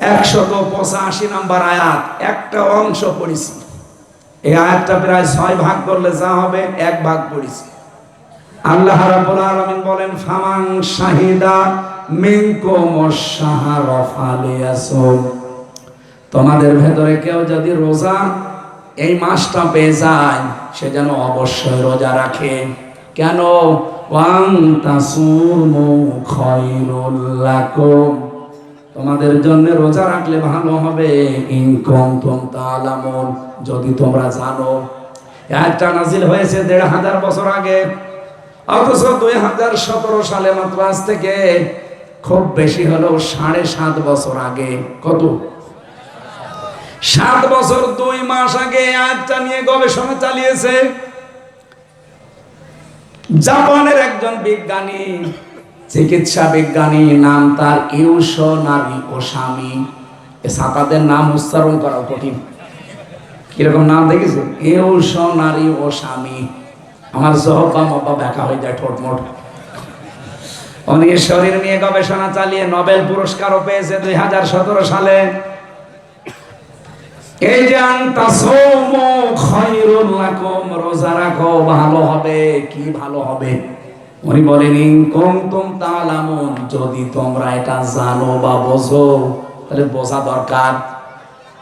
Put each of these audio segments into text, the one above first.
একশত পঁচাশি নাম্বার আয়াত, একটা অংশ পড়েছি। এই আয়াতটা প্রায় ছয় ভাগ করলে যা হবে, এক ভাগ পড়েছি। আল্লাহ বলেন শাহিদা তোমাদের ভেতরে কেউ যদি রোজা এই মাসটা পেয়ে যায়, সে যেন অবশ্যই রোজা রাখে। কেন? ওয়াং তাসুমু তোমাদের জন্য রোজা রাখলে ভালো হবে। ইনকম তুম যদি তোমরা জানো। একটা নাজিল হয়েছে দেড় হাজার বছর আগে, অথচ দুই হাজার সতেরো সালে মাত্র আজ থেকে খুব বেশি হলেও সাড়ে সাত বছর আগে। কত? সাত বছর, দুই মাস আগে আজটা নিয়ে গবেষণা চালিয়েছে। জাপানের একজন বিজ্ঞানী চিকিৎসা বিজ্ঞানী নাম তার ইউশো নারী ও স্বামী। এ সাতাদের নাম উচ্চারণ করা কঠিন। কীরকম নাম দেখেছে? ইউশো নারী ও স্বামী। আমার জহবা মব্বা ব্যাখ্যা হয়ে যায় ঠোঁটমোট উনি শরীর নিয়ে গবেষণা চালিয়ে নোবেল পুরস্কারও পেয়েছে দুই হাজার সতেরো সালে। এই যে রোজা রাখো, ভালো হবে, কি ভালো হবে? উনি বলেন, ইন কুনতুম তালামুন, যদি তোমরা এটা জানো বা বোঝো, তাহলে বোঝা দরকার।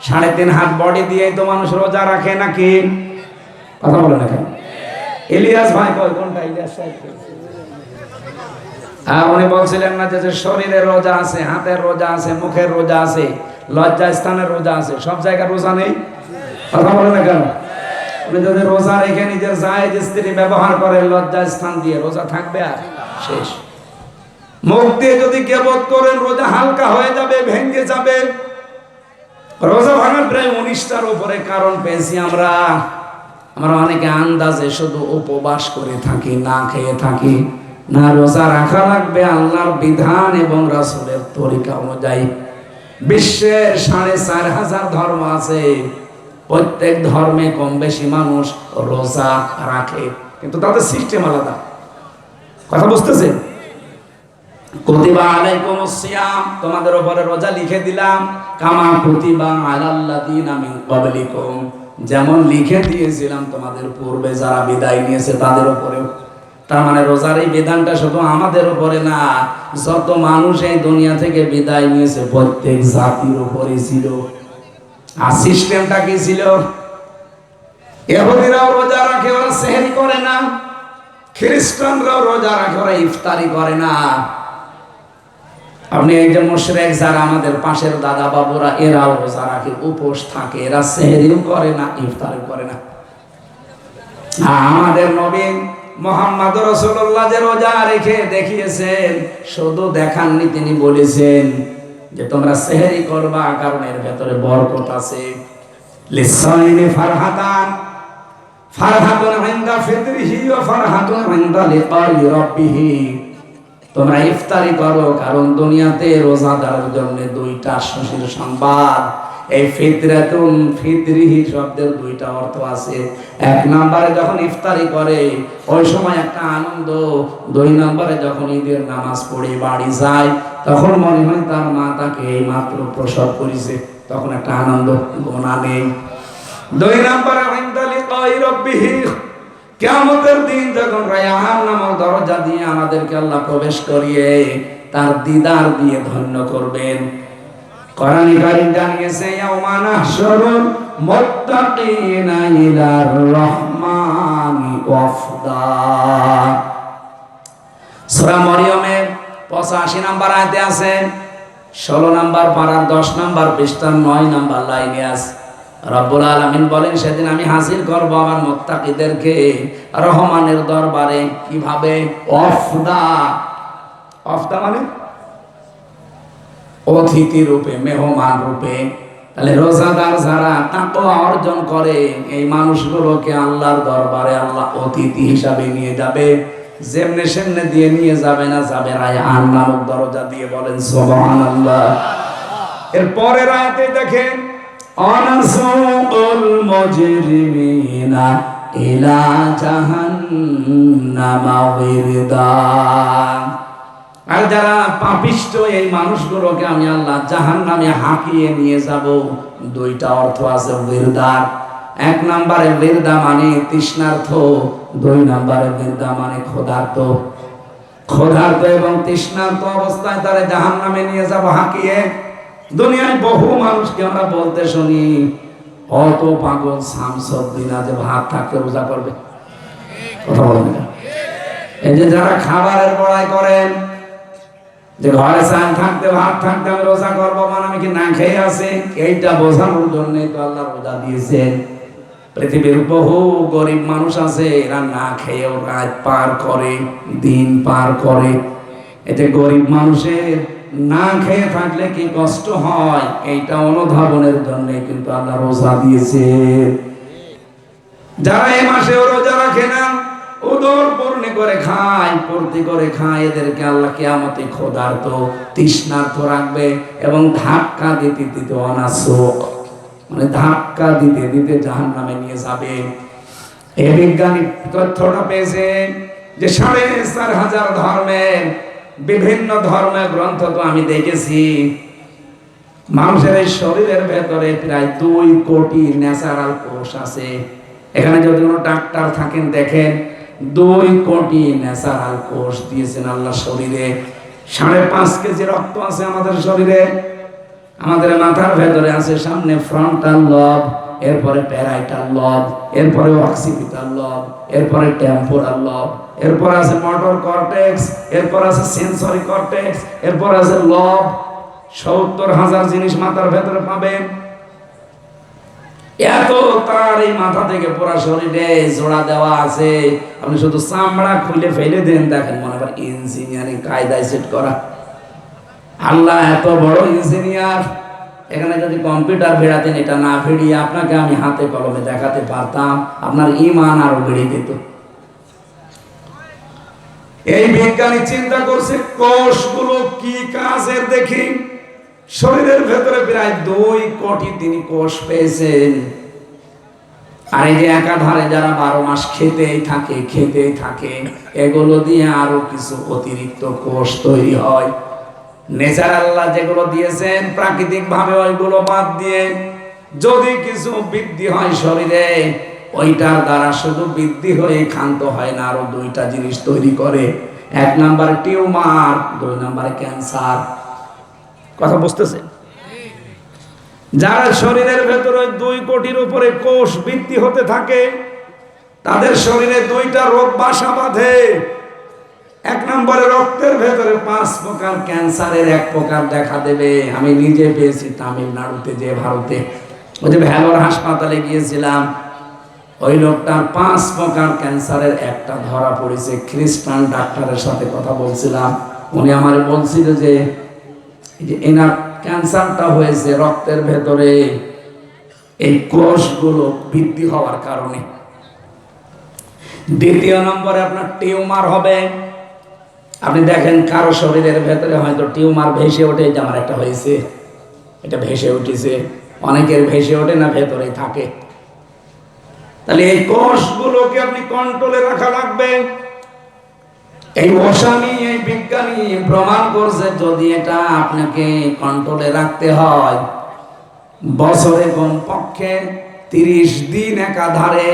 সাড়ে তিন হাত বডি দিয়ে তো মানুষ রোজা রাখে নাকি? কথা বলে না ইলিয়াস ভাই কোনটা ইলিয়াস হ্যাঁ উনি বলছিলেন না যে শরীরে রোজা আছে, হাতের রোজা আছে, মুখের রোজা আছে লজ্জা স্থানের রোজা আছে, সব জায়গায় রোজা নেই? কথা বলে না কেন? যদি রোজা রেখে নিজের জায়েজ স্ত্রী ব্যবহার করে, লজ্জা স্থান দিয়ে রোজা থাকবে আর? শেষ। মুখ দিয়ে যদি কেবত করেন, রোজা হালকা হয়ে যাবে, ভেঙে যাবে। রোজা ভাঙার প্রায় উনিশটার উপরে কারণ পেয়েছি আমরা। আমরা অনেকে আন্দাজে শুধু উপবাস করে থাকি, না খেয়ে থাকি, না রোজা রাখা লাগবে। আল্লাহর বিধান এবং রাসূলের তরিকা অনুযায়ী বিশ্বের সাড়ে চার হাজার ধর্ম আছে। প্রত্যেক ধর্মে কম বেশি মানুষ রোজা রাখে। কিন্তু তাদের সিস্টেম আলাদা। কথা বুঝতেছেন? কুতিবা আলাইকুম তোমাদের উপরে রোজা লিখে দিলাম। কামা আলাল্লাযিনা মিন যেমন লিখে দিয়েছিলাম তোমাদের পূর্বে যারা বিদায় নিয়েছে তাদের উপরে তার মানে রোজার এই বিধানটা শুধু আমাদের উপরে না, যত মানুষ এই দুনিয়া থেকে বিদায় নিয়েছে, প্রত্যেক জাতির উপরে ছিল। আর সিস্টেমটা কি ছিল? এহুদিরাও রোজা রাখে, ওরা সেহরি করে না। খ্রিস্টানরাও রোজা রাখে, ওরা ইফতারি করে না। আপনি মুশরেক যারা আমাদের পাশের দাদা বাবুরা, এরাও রোজা রাখে, উপোস থাকে, এরা সেহরিও করে না, ইফতারিও করে না। আমাদের নবীন মোহাম্মদ রসুল্লাহ যে রোজা রেখে দেখিয়েছেন, শুধু দেখাননি, তিনি বলেছেন যে তোমরা সেহরি করবা কারণ এর ভেতরে বরকত আছে। তোমরা ইফতারি করো, কারণ দুনিয়াতে জন্য দুইটা সংবাদ। এই ফিতরাতুন ফিতরিহি শব্দের দুইটা অর্থ আছে। এক নম্বরে যখন ইফতারি করে, ওই সময় একটা আনন্দ। দুই নম্বরে যখন ঈদের নামাজ পড়ে বাড়ি যায় তখন মনে হয় তার মা তাকে এই মাত্র প্রসব করেছে, তখন একটা আনন্দ গোনা নেই। দুই নম্বরে কেমতের দিন যখন রায়াহান নামক দরজা দিয়ে আমাদেরকে আল্লাহ প্রবেশ করিয়ে তার দিদার দিয়ে ধন্য করবেন। কোরআন কারীম জানিয়েছে, ইয়াউমা নাহশুরুল মুত্তাকিনা ইলার রহমানি ওয়াফদা সূরা মরিয়মের 85 নাম্বার আয়াতে আছে 16 নাম্বার পারার 10 নাম্বার পৃষ্ঠার 9 নাম্বার লাইনে আছে। রব্বুল আলামিন বলেন, সেদিন আমি হাসিল করব আমার মুত্তাকিদেরকে রহমানের দরবারে। কীভাবে? অফদা। অফদা মানে? অতিথি রূপে, মেহমান রূপে। তাহলে রোজাদার যারা তাকওয়া অর্জন করে, এই মানুষগুলোকে আল্লাহর দরবারে আল্লাহ অতিথি হিসাবে নিয়ে যাবে। যেমনে সেমনে দিয়ে নিয়ে যাবে না যাবে নামক দরজা দিয়ে বলেন সুবহানাল্লাহ। এর পরের আয়াতে দেখেন অনসুকুল মুজরিমিনা ইলা জাহান্নামা ওয়িরদা। আর যারা পাপিষ্ট এই মানুষগুলোকে আমি আল্লাহ জাহান নামে হাঁকিয়ে নিয়ে যাব। দুইটা অর্থ আছে বীরদার এক নম্বরে বীরদা মানে তৃষ্ণার্থ, দুই নম্বরে বীরদা মানে ক্ষুধার্ত। ক্ষুধার্ত এবং তৃষ্ণার্ত অবস্থায় তারা জাহান নামে নিয়ে যাব হাঁকিয়ে। দুনিয়ায় বহু মানুষকে আমরা বলতে শুনি, অত পাগল শামসুদ্দিন আজ ভাত থাকতে রোজা করবে। কথা বলেন না। এই যে যারা খাবারের বড়াই করেন, যে ঘরে চান থাকতে, ভাত থাকতে আমি রোজা করব মানে আমি কি না খেয়ে আছি? এইটা বোঝানোর জন্যই তো আল্লাহ রোজা দিয়েছেন। পৃথিবীর বহু গরিব মানুষ আছে, এরা না খেয়েও রাত পার করে, দিন পার করে। এতে গরিব মানুষের না খেয়ে থাকলে কি কষ্ট হয়? এইটা অনুধাবনের জন্য কিন্তু আল্লাহ রোজা দিয়েছে। যারা এই মাসে রোজা রাখে না, উদর পূর্ণি করে খায়, পূর্তি করে খায়, এদেরকে আল্লাহ কেয়ামতে ক্ষুধার্ত তৃষ্ণার্থ রাখবে এবং ধাক্কা দিতে দিতে অনাসক মানে ধাক্কা দিতে দিতে জাহান নামে নিয়ে যাবে। এই বিজ্ঞানিক তথ্যটা পেয়েছে যে সাড়ে চার হাজার ধর্মের বিভিন্ন ধর্মের গ্রন্থ তো আমি দেখেছি। মানুষের এই শরীরের ভেতরে প্রায় দুই কোটি ন্যাচারাল কোষ আছে। এখানে যদি কোনো ডাক্তার থাকেন, দেখেন দুই কোটি ন্যাচারাল কোষ দিয়েছেন আল্লাহ শরীরে। সাড়ে পাঁচ কেজি রক্ত আছে আমাদের শরীরে। আমাদের মাথার ভেতরে আছে সামনে ফ্রন্টাল লব এরপরে প্যারাইটাল লব এরপরে অক্সিপিটাল লব এরপরে টেম্পোরাল লব এরপর আছে মোটর কর্টেক্স এরপর আছে সেন্সরি কর্টেক্স এরপর আছে লব সত্তর হাজার জিনিস মাথার ভেতরে পাবেন। এত তার এই মাথা থেকে পুরা শরীরে জোড়া দেওয়া আছে। আপনি শুধু চামড়া খুলে ফেলে দেন, দেখেন মনে করেন ইঞ্জিনিয়ারিং কায়দায় সেট করা। আল্লাহ এত বড় ইঞ্জিনিয়ার এখানে যদি কম্পিউটার ভেড়াতেন, এটা না ভেড়িয়ে আপনাকে আমি হাতে কলমে দেখাতে পারতাম। আপনার ইমান আরও বেড়ে যেত। এই বিজ্ঞানী চিন্তা করছে, কোষগুলো কি কাজের দেখি? শরীরের ভেতরে প্রায় দুই কোটি তিনি কোষ পেয়েছেন। আর এই যে একাধারে যারা বারো মাস খেতেই থাকে খেতেই থাকে, এগুলো দিয়ে আরও কিছু অতিরিক্ত কোষ তৈরি হয়। নেচার আল্লাহ যেগুলো দিয়েছেন প্রাকৃতিক ভাবে ওইগুলো বাদ দিয়ে যদি কিছু বৃদ্ধি হয় শরীরে, ওইটার দ্বারা শুধু বৃদ্ধি হয়ে ক্ষান্ত হয় না, আরও দুইটা জিনিস তৈরি করে। এক নাম্বার টিউমার, দুই নাম্বার ক্যান্সার। কথা বুঝতেছে? যারা শরীরের ভেতরে দুই কোটির উপরে কোষ বৃদ্ধি হতে থাকে, তাদের শরীরে দুইটা রোগ বাসা বাঁধে। এক নম্বরে রক্তের ভেতরে পাঁচ প্রকার ক্যান্সারের এক প্রকার দেখা দেবে। আমি নিজে পেয়েছি তামিলনাড়ুতে, যে ভারতে। ওই যে ভ্যালোর হাসপাতালে গিয়েছিলাম, ওই লোকটার পাঁচ প্রকার ক্যান্সারের একটা ধরা পড়েছে। খ্রিস্টান ডাক্তারের সাথে কথা বলছিলাম। উনি আমার বলছিল যে এনার ক্যান্সারটা হয়েছে রক্তের ভেতরে, এই কোষগুলো বৃদ্ধি হওয়ার কারণে। দ্বিতীয় নম্বরে আপনার টিউমার হবে। আপনি দেখেন কারও শরীরের ভেতরে হয়তো টিউমার ভেসে ওঠে যে আমার একটা হয়েছে, এটা ভেসে উঠেছে। অনেকের ভেসে ওঠে না ভেতরে থাকে। তাহলে এই কোষগুলোকে আপনি কন্ট্রোলে রাখা লাগবে। এই ওসামি এই বিজ্ঞানী প্রমাণ করছে, যদি এটা আপনাকে কন্ট্রোলে রাখতে হয়, বছরে কমপক্ষে তিরিশ দিন একাধারে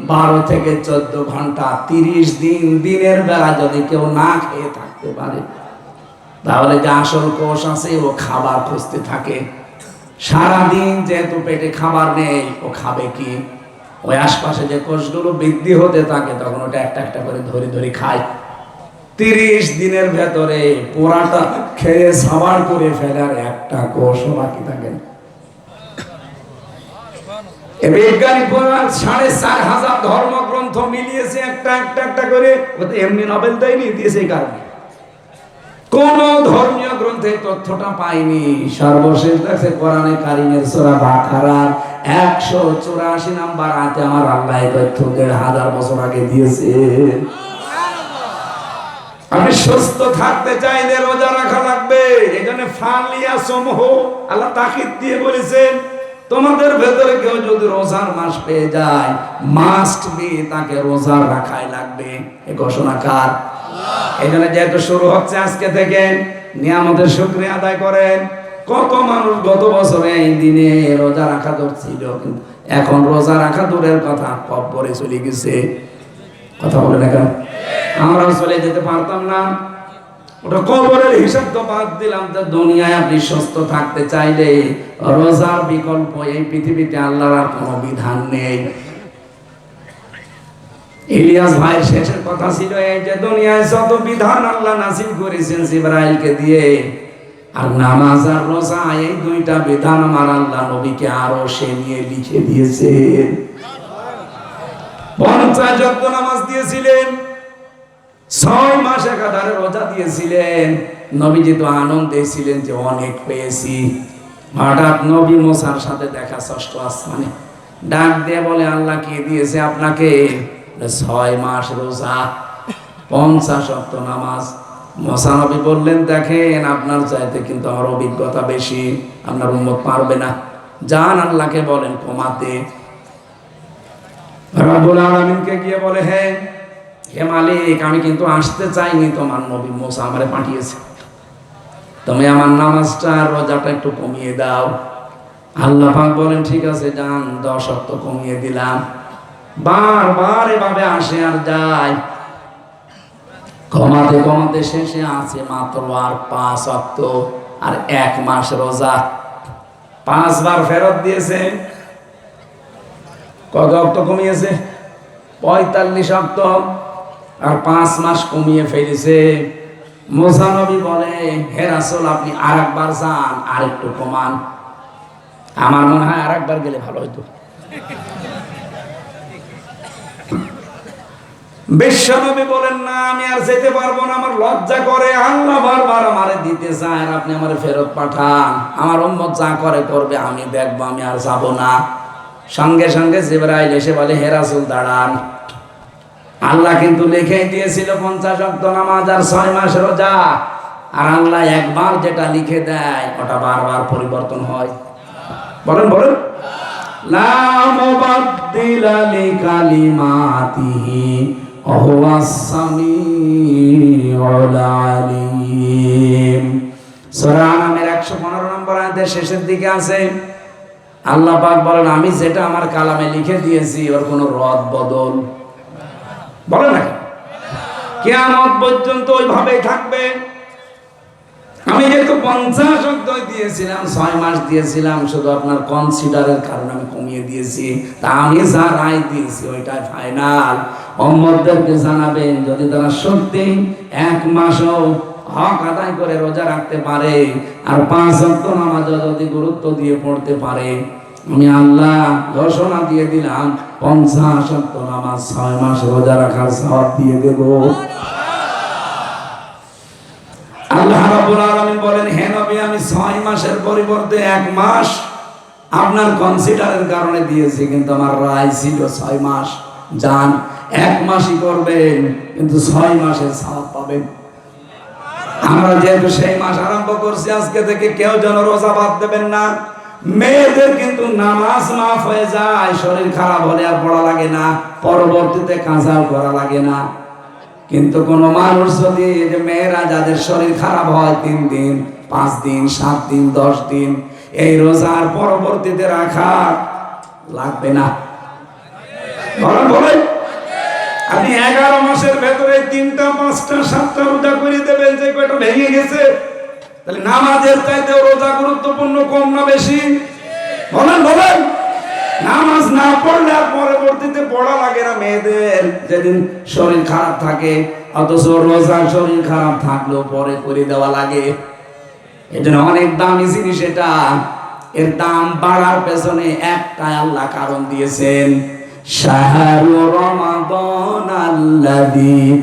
বারো থেকে চোদ্দ ঘণ্টা, তিরিশ দিন, দিনের বেলা যদি কেউ না খেয়ে থাকতে পারে, তাহলে যে আসল কোষ আছে, ও খাবার খুঁজতে থাকে। সারাদিন যেহেতু পেটে খাবার নেই, ও খাবে কি? ওই আশপাশে যে কোষগুলো বৃদ্ধি হতে থাকে, তখন ওটা একটা একটা করে ধরে ধরে খায়। তিরিশ দিনের ভেতরে পোড়াটা খেয়ে সাবার করে ফেলার একটা কোষও বাকি থাকে না। এ বিজ্ঞানী পরিমাণ সাড়ে চার হাজার ধর্মগ্রন্থ মিলিয়েছে একটা একটা একটা করে। এমনি নবেল দেয়নি দিয়েছে এই কারণে। কোন ধর্মীয় গ্রন্থে তথ্যটা পাইনি। সর্বশেষ দেখছে কোরআনে কারিমের সোরা বাকারা একশো চুরাশি নাম্বার আতে আমার আল্লাহ তথ্য দেড় হাজার বছর আগে দিয়েছে। আপনি সুস্থ থাকতে চাইলে রোজা রাখা লাগবে। এই জন্য ফালিয়া সমূহ আল্লাহ তাকিদ দিয়ে বলেছেন তোমাদের ভেতরে কেউ যদি রোজার মাস পেয়ে যায় মাস্ট বি তাকে রোজার রাখাই লাগবে। এ ঘোষণা কার? এখানে যেহেতু শুরু হচ্ছে আজকে থেকে নিয়ামতের শুক্রিয়া আদায় করেন। কত মানুষ গত বছরে এই দিনে রোজা রাখা ধরছিল কিন্তু এখন রোজা রাখা দূরের কথা কব্বরে চলে গেছে। কথা বলে কেন? আমরাও চলে যেতে পারতাম না। ওটা কবরের হিসাব তো বাদ দিলাম তো দুনিয়ায় আপনি সুস্থ থাকতে চাইলে রোজার বিকল্প এই পৃথিবীতে আল্লাহর আর কোনো বিধান নেই। ইলিয়াস ভাইয়ের শেষের কথা ছিল এই যে দুনিয়ায় যত বিধান আল্লাহ নাসিব করেছেন জিবরাইলকে দিয়ে, আর নামাজ আর রোজা, এই দুইটা বিধান আমার আল্লাহ নবীকে আরও সে নিয়ে লিখে দিয়েছেন পঞ্চাশ যত নামাজ দিয়েছিলেন ছয় মাস একাধারে রোজা দিয়েছিলেন। নবীজি তো আনন্দে ছিলেন যে অনেক পেয়েছি। হঠাৎ নবী মোসার সাথে দেখা ষষ্ঠ আসমানে ডাক দিয়ে বলে, আল্লাহ কি দিয়েছে আপনাকে? ছয় মাস রোজা, পঞ্চাশ অক্ট নামাজ। মোসা নবী বললেন, দেখেন, আপনার চাইতে কিন্তু আমার অভিজ্ঞতা বেশি, আপনার উন্মত পারবে না। যান আল্লাহকে বলেন, কমাতে। রাবুল আলমিনকে গিয়ে বলে হ্যাঁ হে মালিক আমি কিন্তু আসতে চাইনি তোমার নবী মোসা, আমারে পাঠিয়েছে। তুমি আমার নামাজটা রোজাটা একটু কমিয়ে দাও। আল্লাহ পাক বলেন, ঠিক আছে, যান, দশ অক্ত কমিয়ে দিলাম। বারবার এভাবে আসে আর যায়। কমাতে কমাতে শেষে আছে মাত্র আর পাঁচ অক্ত আর এক মাস রোজা। পাঁচবার ফেরত দিয়েছে। কত অক্ত কমিয়েছে? পঁয়তাল্লিশ অক্ত। আর পাঁচ মাস কমিয়ে ফেলেছে। মোসানবী বলে, হে রাসূল, আপনি আর একবার যান আর একটু কমান। আমার মনে হয় আর একবার গেলে ভালো হতো বিশ্বনবী বলেন, না, আমি আর যেতে পারব না, আমার লজ্জা করে। আল্লাহ বারবার আমারে দিতে চায় আপনি আমারে ফেরত পাঠান। আমার উম্মত যা করে করবে, আমি দেখব, আমি আর যাব না। সঙ্গে সঙ্গে জিবরাইল এসে বলে, হে রাসূল, দাঁড়ান। আল্লাহ কিন্তু লিখেই দিয়েছিল পঞ্চাশ অক্ত নামাজ আর ছয় মাস রোজা। আর আল্লাহ একবার যেটা লিখে দেয়, ওটা বারবার পরিবর্তন হয়। বলেন বলেন। লা মুবাদ্দিলা লিকালিমাতিহি ওয়া হুয়াস সামিউল আলিম। সূরা আনামের 115 নম্বর আয়াতের শেষের দিকে আছে। আল্লাহ বলেন, আমি যেটা আমার কালামে লিখে দিয়েছি, ওর কোনো রদ বদল বলে না কেয়ামত পর্যন্ত ওইভাবেই থাকবে। আমি যেহেতু পঞ্চাশ অধ্যায় দিয়েছিলাম, ছয় মাস দিয়েছিলাম, শুধু আপনার কনসিডারের কারণে আমি কমিয়ে দিয়েছি। তা আমি যা রায় দিয়েছি, ওইটাই ফাইনাল অম্মদদেরকে জানাবেন, যদি তারা সত্যি এক মাসও হক আদায় করে রোজা রাখতে পারে, আর পাঁচ অক্ট নামাজও যদি গুরুত্ব দিয়ে পড়তে পারে আমি আল্লাহ ঘোষণা দিয়ে দিলাম পঞ্চাশ নামাজ ছয় মাস রোজা রাখার সব দিয়ে দেবো। আল্লাহ রাব্বুল আলামিন বলেন, হে নবী, আমি 6 মাসের পরিবর্তে এক মাস আপনার কনসিডারের কারণে দিয়েছি, কিন্তু আমার রায় ছিল 6 মাস। যান এক মাসই করবেন, কিন্তু 6 মাসের সওয়াব পাবেন। আমরা যেহেতু সেই মাস আরম্ভ করছি, আজকে থেকে কেউ যেন রোজা বাদ দেবেন না। মেয়েদের কিন্তু নামাজ মাফ হয়ে যায়, শরীর খারাপ হলে আর পড়া লাগে না, পরবর্তীতে কাজাও করা লাগে না। কিন্তু কোন মানুষ যদি মেয়েরা যাদের শরীর খারাপ হয় তিন দিন, পাঁচ দিন, সাত দিন, দশ দিন, এই রোজার পরবর্তীতে রাখা লাগবে না। আপনি এগারো মাসের ভেতরে তিনটা, পাঁচটা, সাতটা রোজা করে দেবেন, যে কয়টা ভেঙে গেছে তাহলে নামাজের চাইতেও রোজা গুরুত্বপূর্ণ, কম না বেশি? বলেন বলেন। নামাজ না পড়লে আর পরবর্তীতে পড়া লাগে না মেয়েদের। যেদিন শরীর খারাপ থাকে, অথচ রোজা শরীর খারাপ থাকলেও পরে করে দেওয়া লাগে। এই জন্য অনেক দামি জিনিস এটা। এর দাম বাড়ার পেছনে একটা আল্লাহ কারণ দিয়েছেন। শাহরু রমাদান আল্লাযী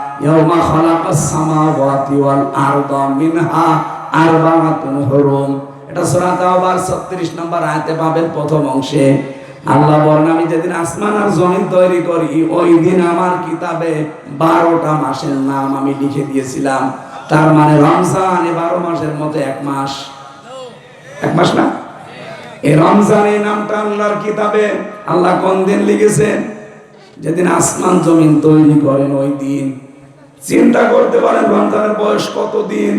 হুরুম। এটা সূরা তাওবার 36 নম্বর আয়াতে পাবেন প্রথম অংশে। আল্লাহ বলেন, আমি যেদিন আসমান আর জমিন তৈরি করি, ওই দিন আমার কিতাবে বারোটা মাসের নাম আমি লিখে দিয়েছিলাম। তার মানে রমজান এ বারো মাসের মধ্যে এক মাস। এক মাস না? এই রমজান এই নামটা আল্লাহর কিতাবে। আল্লাহ কোন দিন লিখেছেন? যেদিন আসমান জমিন তৈরি করেন ওই দিন। চিন্তা করতে পারেন রমজানের বয়স কত দিন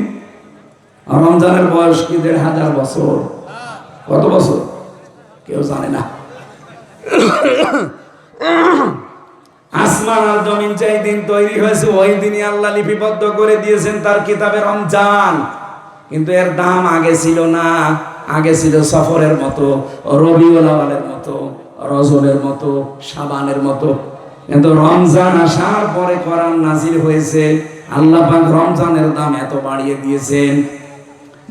রমজানের বয়স কি দেড় হাজার বছর? কত বছর? কেউ জানে না। আসমান আর জমিন চাই দিন তৈরি হয়েছে, ওই দিনই আল্লাহ লিপিবদ্ধ করে দিয়েছেন তার কিতাবে রমজান। কিন্তু এর দাম আগে ছিল না। আগে ছিল সফরের মতো, রবিউল আওয়ালের মতো, রজলের মতো, সাবানের মতো। কিন্তু রমজান আসার পরে কোরআন নাজির হয়েছে, আল্লাহ পাক রমজানের দাম এত বাড়িয়ে দিয়েছেন।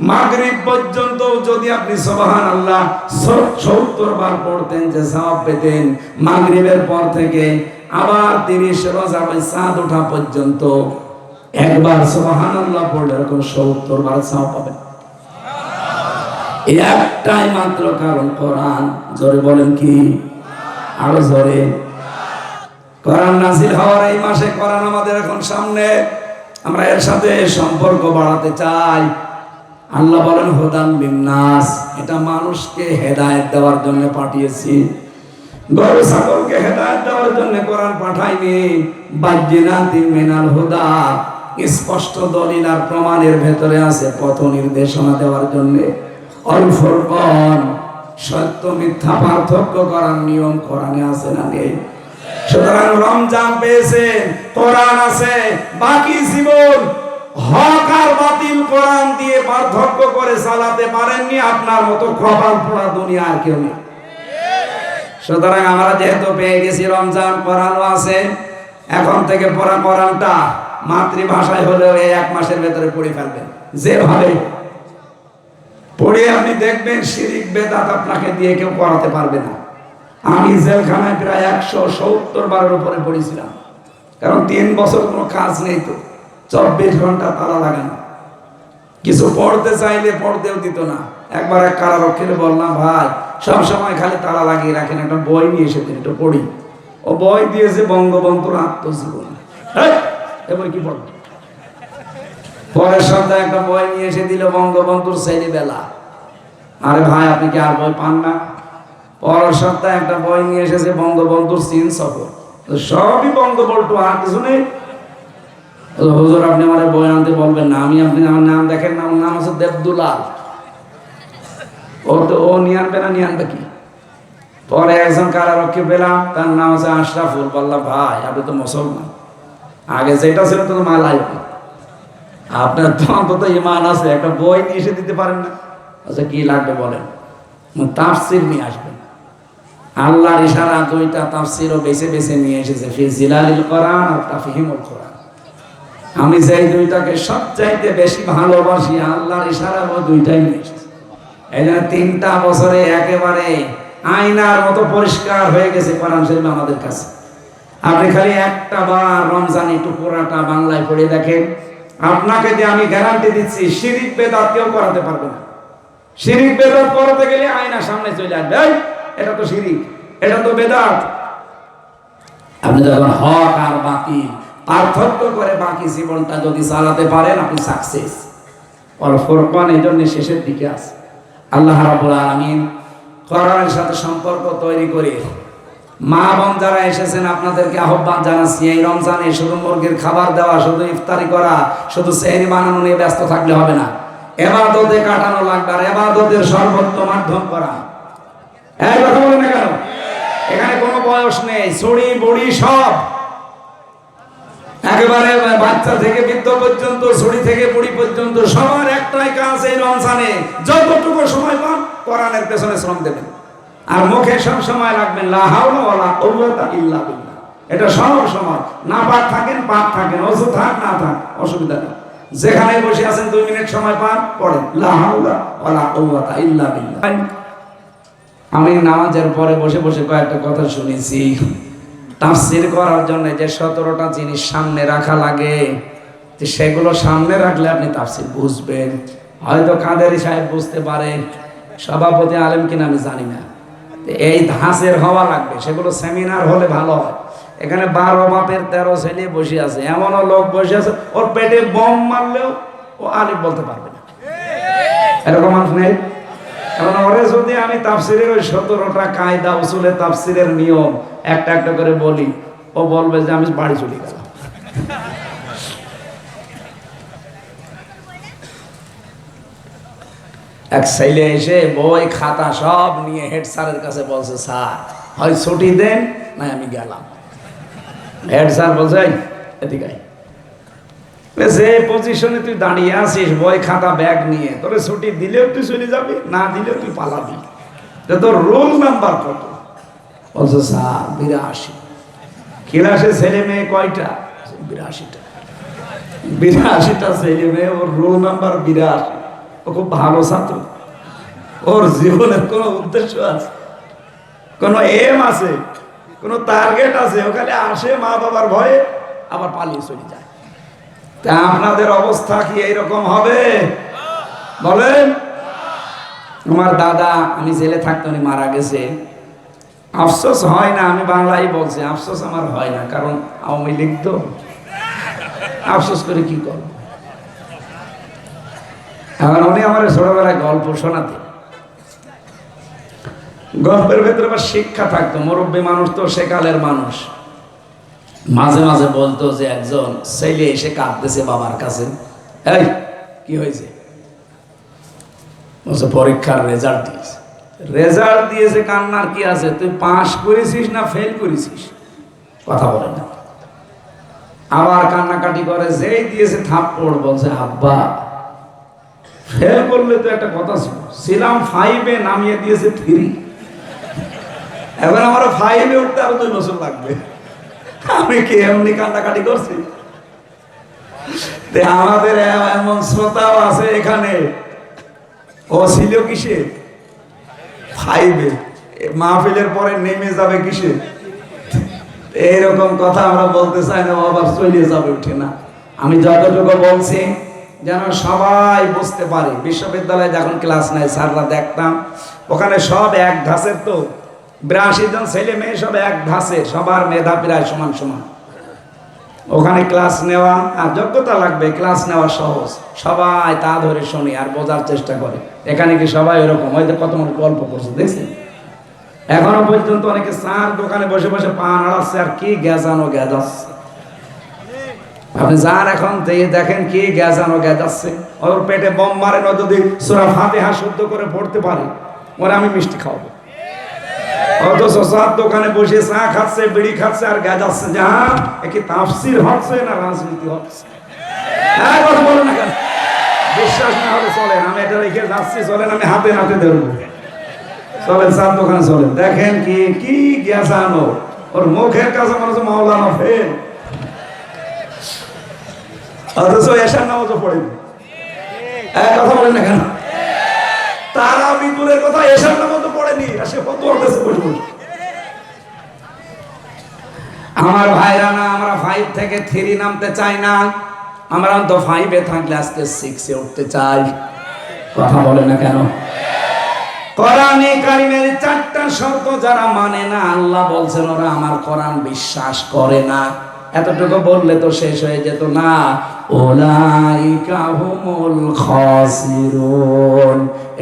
মাগরিব পর্যন্ত যদি আপনি সুবহান আল্লাহ সত্তর বার পড়তেন, যে সওয়াব পেতেন, মাগরিবের পর থেকে আবার তিরিশ রোজা ওই চাঁদ ওঠা পর্যন্ত একবার সুবহান আল্লাহ পড়লে এরকম সত্তর বার সওয়াব পাবেন। একটাই মাত্র কারণ কোরআন, জোরে বলেন কি? আরও জোরে। কোরআন নাজিল হওয়ার এই মাসে কোরআন আমাদের এখন সামনে। আমরা এর সাথে সম্পর্ক বাড়াতে চাই। আল্লাহ বলেন, হুদান বিন্নাস এটা মানুষকে হেদায়েত দেওয়ার জন্য পাঠিয়েছি। গরু, ছাগলকে হেদায়েত দেওয়ার জন্য কোরআন পাঠাইনি। বাজ্জিনাতি মিনাল হুদা, স্পষ্ট দলিল আর প্রমাণের ভেতরে আছে পথ নির্দেশনা দেওয়ার জন্য। অল্পর্কন সত্য মিথ্যা পার্থক্য করার নিয়ম কোরআনে আছে না নেই? সুতরাং রমজান পেয়েছেন কোরআন আছে, বাকি জীবন হক আর বাতিল কোরআন দিয়ে পার্থক্য করে চালাতে পারেননি, আপনার মতো কপাল পোড়া দুনিয়া আর কেউ নেই। সুতরাং আমরা যেহেতু পেয়ে গেছি, রমজান কোরআনও আছে, এখন থেকে পড়া কোরআনটা মাতৃভাষায় হলেও এই এক মাসের ভেতরে পড়ে ফেলবেন, যেভাবে। পড়ে আপনি দেখবেন শিরিক বেদাত আপনাকে দিয়ে কেউ পড়াতে পারবে না। আমি জেলখানায় প্রায় একশো সত্তর বারের উপরে পড়েছিলাম। কারণ তিন বছর কোনো কাজ নেই তো। চব্বিশ ঘণ্টা তালা লাগানো কিছু পড়তে চাইলে পড়তেও দিত না। একবার এক কারারক্ষীরে বললাম ভাই সব সময় খালি তালা লাগিয়ে রাখেন একটা বই নিয়ে এসে দিন একটু পড়ি। ও বই দিয়েছে বঙ্গবন্ধুর আত্মজীবন। এই, এ বই কি পড়বে? পরের সপ্তাহে একটা বই নিয়ে এসে দিল বঙ্গবন্ধুর ছেলেবেলা। আরে ভাই আপনি কি আর বই পান না? পরের সপ্তাহে একটা বই নিয়ে এসেছে বঙ্গবন্ধুর চীন সফর। সবই বঙ্গবন্ধু, আর কিছু নেই। হুজুর, আপনি আমার বই আনতে বলবেন না। আমি আপনি আমার নাম দেখেন না, আমার নাম হচ্ছে দেবদুলাল। ও তো, ও নিয়ে আনবে না, নিয়ে আনবে কি? পরে একজন কারারক্ষী পেলাম, তার নাম হচ্ছে আশরাফুল। বললাম, ভাই, আপনি তো মুসলমান। আগে যেটা ছিল তো মালাই আপনার তো অন্তত ইমান আছে, একটা বই নিয়ে এসে দিতে পারেন না। আচ্ছা কি লাগবে বলেন? তাফসির নিয়ে আসবেন। আল্লাহর ইশারা দুইটা তাফসিরও বেছে বেছে নিয়ে এসেছে, ফি জিলালিল কোরআন আর তাফহিমুল কোরআন। আমি যেই দুইটাকে সবচাইতে বেশি ভালোবাসি, আল্লাহর ইশারা ও দুইটাই নিয়ে এসেছে। এই জন্য তিনটা বছরে একেবারে আয়নার মতো পরিষ্কার হয়ে গেছে কোরআন শরীফ আমাদের কাছে। আপনি খালি একটা বার রমজান একটু পুরাটা বাংলায় পড়ে দেখেন। আপনাকে যে আমি গ্যারান্টি দিচ্ছি, শিরিক বেদাত কেউ করাতে পারবে না। শিরিক বেদাত করাতে গেলে আয়না সামনে চলে আসবে। এটা তো শিরিক, এটা তো বেদাত। আপনি যখন হক আর বাতিল পার্থক্য করে বাকি জীবনটা যদি চালাতে পারেন, আপনি সাকসেস অল ফোরকান এই জন্য শেষের দিকে আছে। আল্লাহ রাবুল আলমিন কোরআনের সাথে সম্পর্ক তৈরি করে মা বোন যারা এসেছেন, আপনাদেরকে আহ্বান জানাচ্ছি, এই রমজানে শুধু মুরগির খাবার দেওয়া, শুধু ইফতারি করা, শুধু সেহরি বানানো নিয়ে ব্যস্ত থাকলে হবে না। এবার এবাদতে কাটানো লাগবে, আর এবাদতের সর্বোত্ত মাধ্যম করা। কেন? এখানে কোনো বয়স নেই ছড়ি বড়ি সব। একেবারে বাচ্চা থেকে বৃদ্ধ পর্যন্ত ছড়ি থেকে বুড়ি পর্যন্ত সবার একটাই কাজ এই রমজানে, যতটুকু সময় পান, কোরআনের পেছনে শ্রম দেবেন। আর মুখে সব সময় রাখবেন ইল্লা এটা সব সময়। না পাক থাকেন পাক থাকেন অজু থাক, না থাক, অসুবিধা নেই। যেখানে বসে আছেন, দুই মিনিট সময় পান, পড়েন, লা হাওলা ওয়ালা ইল্লা বিল্লাহ। আমি নামাজের পরে বসে বসে কয়েকটা কথা শুনেছি। তাফসির করার জন্য যে সতেরোটা জিনিস সামনে রাখা লাগে সেগুলো সামনে রাখলে আপনি তাফসির বুঝবেন। হয়তো কাদেরি সাহেব বুঝতে পারে, সভাপতি আলেম কিনা আমি জানি না। এই ধাঁচের হওয়া লাগবে, সেগুলো সেমিনার হলে ভালো হয়। এখানে বারো বাপের তেরো ছেলে বসে আছে, এমনও লোক বসে আছে, ওর পেটে বম মারলেও ও আলিফ বলতে পারবে না। এরকম মানুষ নেই? কারণ ওরে যদি আমি তাফসিরের ওই সতেরোটা কায়দা উসুলে তাফসিরের নিয়ম একটা একটা করে বলি ও বলবে যে আমি বাড়ি চলে গেলাম এক এসে বই খাতা সব নিয়ে হেড স্যারের কাছে বলছে স্যার হয় ছুটি দেন না আমি গেলাম হেড স্যার বলছে এদিকে আয়।" বলে, যে পজিশনে তুই দাঁড়িয়ে আছিস বই খাতা ব্যাগ নিয়ে, তোরে ছুটি দিলেও তুই চলে যাবি, না দিলেও তুই পালাবি। তোর রোল নাম্বার কত? বলছে, স্যার, বিরাশি। ক্লাসে ছেলে মেয়ে কয়টা? বিরাশিটা। বিরাশিটা ছেলে মেয়ে, ওর রোল নাম্বার বিরাশি। ও খুব ভালো ছাত্র। ওর জীবনের কোনো উদ্দেশ্য আছে? কোনো এম আছে? কোনো টার্গেট আছে? ওখানে আসে মা বাবার ভয়ে আবার পালিয়ে চলে যায়। তা আপনাদের অবস্থা কি এইরকম হবে? বলেন। আমার দাদা আমি জেলে থাকতে উনি মারা গেছে। আফসোস হয় না, আমি বাংলায় বলছি, আফসোস আমার হয় না, কারণ আওয়ামী লীগ তো। আফসোস করে কি করব? এখন উনি আমার ছোটবেলায় গল্প শোনাতে গল্পের ভেতরে আবার শিক্ষা থাকতো, মুরব্বী মানুষ তো সেকালের মানুষ। মাঝে মাঝে বলতো যে একজন ছেলে এসে কাঁদতেছে বাবার কাছে। এই, কি হয়েছে? পরীক্ষার রেজাল্ট দিয়েছে। রেজাল্ট দিয়েছে, কান্নার কি আছে? তুই পাস করেছিস না ফেল করেছিস? কথা বলে না। আবার কান্নাকাটি করে, যেই দিয়েছে থাপ্পড়, বলছে, আব্বা ফেল করলে তো একটা কথা ছিল। ছিলাম ফাইভে নামিয়ে দিয়েছে থ্রি এবার আমার ফাইভে উঠতে আরও দুই বছর লাগবে। আমি কি এমনি কান্নাকাটি করছি? আমাদের এমন শ্রোতাও আছে এখানে। ও ছিল কিসে? ফাইভে। মাহফিলের পরে নেমে যাবে কিসে? এইরকম কথা আমরা বলতে চাই না আবার চলে যাবে উঠে না। আমি যতটুকু বলছি, যেন সবাই বুঝতে পারে। বিশ্ববিদ্যালয়ে যখন ক্লাস নেয়, স্যাররা দেখতাম, ওখানে সব এক ধাঁচের তো। বিরাশি জন ছেলে মেয়ে সব এক ধাঁচে, সবার মেধা প্রায় সমান সমান। ওখানে ক্লাস নেওয়া, আর যোগ্যতা লাগবে, ক্লাস নেওয়া সহজ। সবাই তা ধরে শুনে আর বোঝার চেষ্টা করে। এখানে কি সবাই এরকম হয়তো কত মানুষ গল্প করছে, দেখছেন? এখনও পর্যন্ত অনেকে চার দোকানে বসে বসে পান আড়াচ্ছে আর কি গ্যাজানো গ্যাজাচ্ছে আপনি যান এখন দিয়ে দেখেন কি গ্যাজানো গ্যাজাচ্ছে ওর পেটে বম না যদি সুরা ফাতেহা শুদ্ধ করে পড়তে পারে, ওরা আমি মিষ্টি খাওয়াবো। অথচ চার দোকানে বসে চা খাচ্ছে, বিড়ি খাচ্ছে আর গাজাচ্ছে যা কি তাফসির হচ্ছে না রাজনীতি হচ্ছে? হ্যাঁ বিশ্বাস না হলে আমি এটা রেখে যাচ্ছি, চলেন, আমি হাতে হাতে ধরবো। চলেন চার দোকানে চলেন। দেখেন কি কি গ্যাসানো ওর মুখের কাছে মনে হচ্ছে মাওলানা অথচ এসার এক কথা বলেন না কেন? তারা বিদুরের কথা এসার নামাজও পড়েনি সে কাছে বসে বসে। আমার ভাইরা না, আমরা ফাইভ থেকে থ্রি নামতে চাই না। আমরা তো ফাইভে থাকলে আজকে সিক্সে উঠতে চাই। কথা বলে না কেন? কোরআনে কারিমের চারটা শর্ত যারা মানে না, আল্লাহ বলছেন ওরা আমার কোরআন বিশ্বাস করে না। এতটুকু বললে তো শেষ হয়ে যেত না।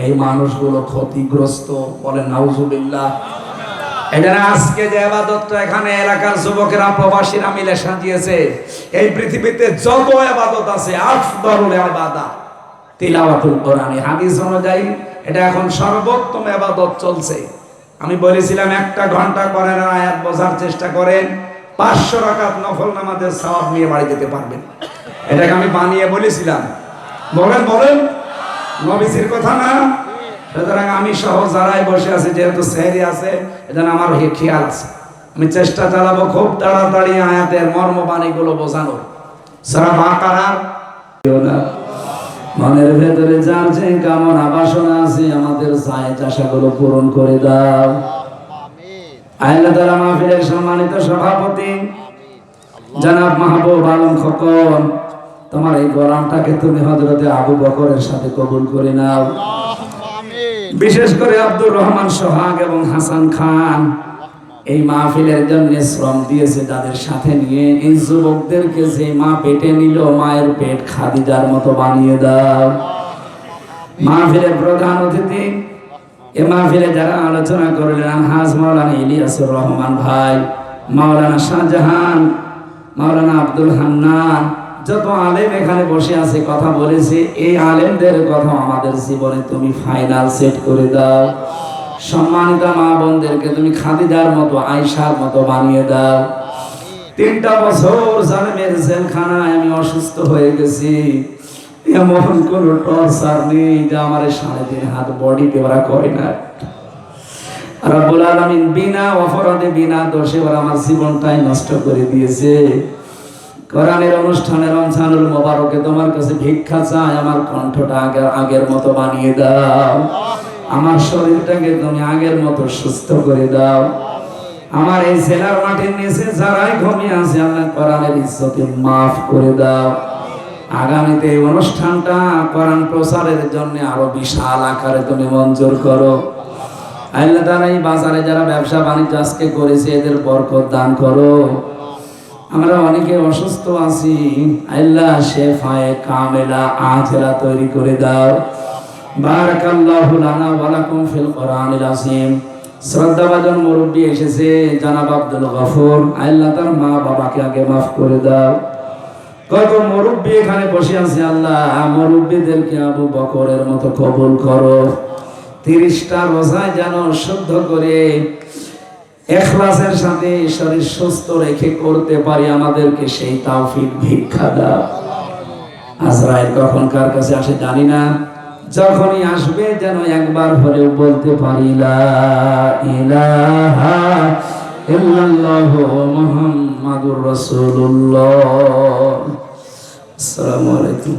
এই মানুষগুলো ক্ষতিগ্রস্ত বলেন নাউজুবিল্লাহ। এটা আজকে যে আবাদতটা এখানে এলাকার যুবকেরা, প্রবাসীরা মিলে সাজিয়েছে, এই পৃথিবীতে যত আবাদত আছে আফদলুল আবাদা, তিলাওয়াতুল কোরআন। হাদিস অনুযায়ী এটা এখন সর্বোত্তম আবাদত চলছে। আমি বলেছিলাম, একটা ঘণ্টা করেন আয়াত বোঝার চেষ্টা করেন। পাঁচশো রাকাত নফল নামাজের সওয়াব নিয়ে বাড়ি যেতে পারবেন। এটাকে আমি বানিয়ে বলেছিলাম। বলেন বলেন। নবীজির কথা না? সুতরাং আমি সহ যারাই বসে আছি, যেহেতু সেহরি আছে, এজন্য আমার খেয়াল আছে। আমি চেষ্টা চালাবো খুব তাড়াতাড়ি আয়াতের মর্ম বাণীগুলো বোঝানোর। সারা বাকারার মনের ভেতরে যার যে কামনা বাসনা আছে, আমাদের চায় চাষাগুলো পূরণ করে দাও। আল্লাহ তালা মাহফিলের সম্মানিত সভাপতি, জনাব মাহবুব আলম খকন, তোমার এই গোলামটাকে তুমি হজরতে আবু বকরের সাথে কবুল করে নাও। বিশেষ করে আব্দুর রহমান সোহাগ এবং হাসান খান, এই মাহফিলের জন্য শ্রম দিয়েছে তাদের সাথে নিয়ে এই যুবকদেরকে যে মা পেটে নিল, মায়ের পেট খাদিজার মতো বানিয়ে দাও। মাহফিলের প্রধান অতিথি এ মাহফিলে যারা আলোচনা করলেন, হাজ মাওলানা ইলিয়াসুর রহমান ভাই, মাওলানা শাহজাহান, মাওলানা আব্দুল হান্নান, যত আলেম এখানে বসে আছে, কথা বলেছে, এই আলেমদের কথা আমাদের জীবনে তুমি ফাইনাল সেট করে দাও। সম্মানিত মা বোনদেরকে তুমি খাদিদার মতো আয়সার মতো বানিয়ে দাও। তিনটা বছর জালেমের জেলখানায় আমি অসুস্থ হয়ে গেছি। এমন কোন টর্চার নেই যে আমার সাড়ে তিন হাত বডিতে ওরা করে না। রব্বুল আলামিন বিনা অপরাধে, বিনা দোষে ওরা আমার জীবনটাই নষ্ট করে দিয়েছে। কোরআনের অনুষ্ঠানে রমজানুল মোবারকে তোমার কাছে ভিক্ষা চাই, আমার কণ্ঠটা আগের আগের মতো বানিয়ে দাও। আমার শরীরটাকে তুমি আগের মতো সুস্থ করে দাও। আমার এই জেলার মাটির নিচে যারাই ঘুমিয়ে আছে, আল্লাহ কোরআনের ইজ্জতে মাফ করে দাও। আগামীতে এই অনুষ্ঠানটা কোরআন প্রচারের জন্য আরও বিশাল আকারে তুমি মঞ্জুর করো। আল্লাহ তাআলা এই বাজারে যারা ব্যবসা বাণিজ্য আজকে করেছে, এদের বরকত দান করো। আমরা অনেকে অসুস্থ আছি। আল্লাহ শেফায়ে কামেলা আজেলা তৈরি করে দাও। বারাকাল্লাহু লানা ওয়া লাকুম ফিল কোরআনিল আযীম। শ্রদ্ধাভাজন মুরব্বী এসেছে, জানাব আব্দুল গফুর। আল্লাহ তার মা বাবাকে আগে মাফ করে দাও। কত মুরব্বী এখানে বসে আছে আল্লাহ। মুরব্বীদেরকে আবু বকরের মতো কবুল করো। তিরিশটা রোজায় যেন শুদ্ধ করে এখলাসের সাথে শরীর সুস্থ রেখে করতে পারি, আমাদেরকে সেই তাওফিক ভিক্ষা দাও। আজরাইল কখন কার কাছে আসে জানি না। যখনই আসবে যেন একবার হলেও বলতে পারি, লা ইলাহা ইল্লাল্লাহু মুহাম্মাদুর রসুল্লাহ আসসালামু আলাইকুম।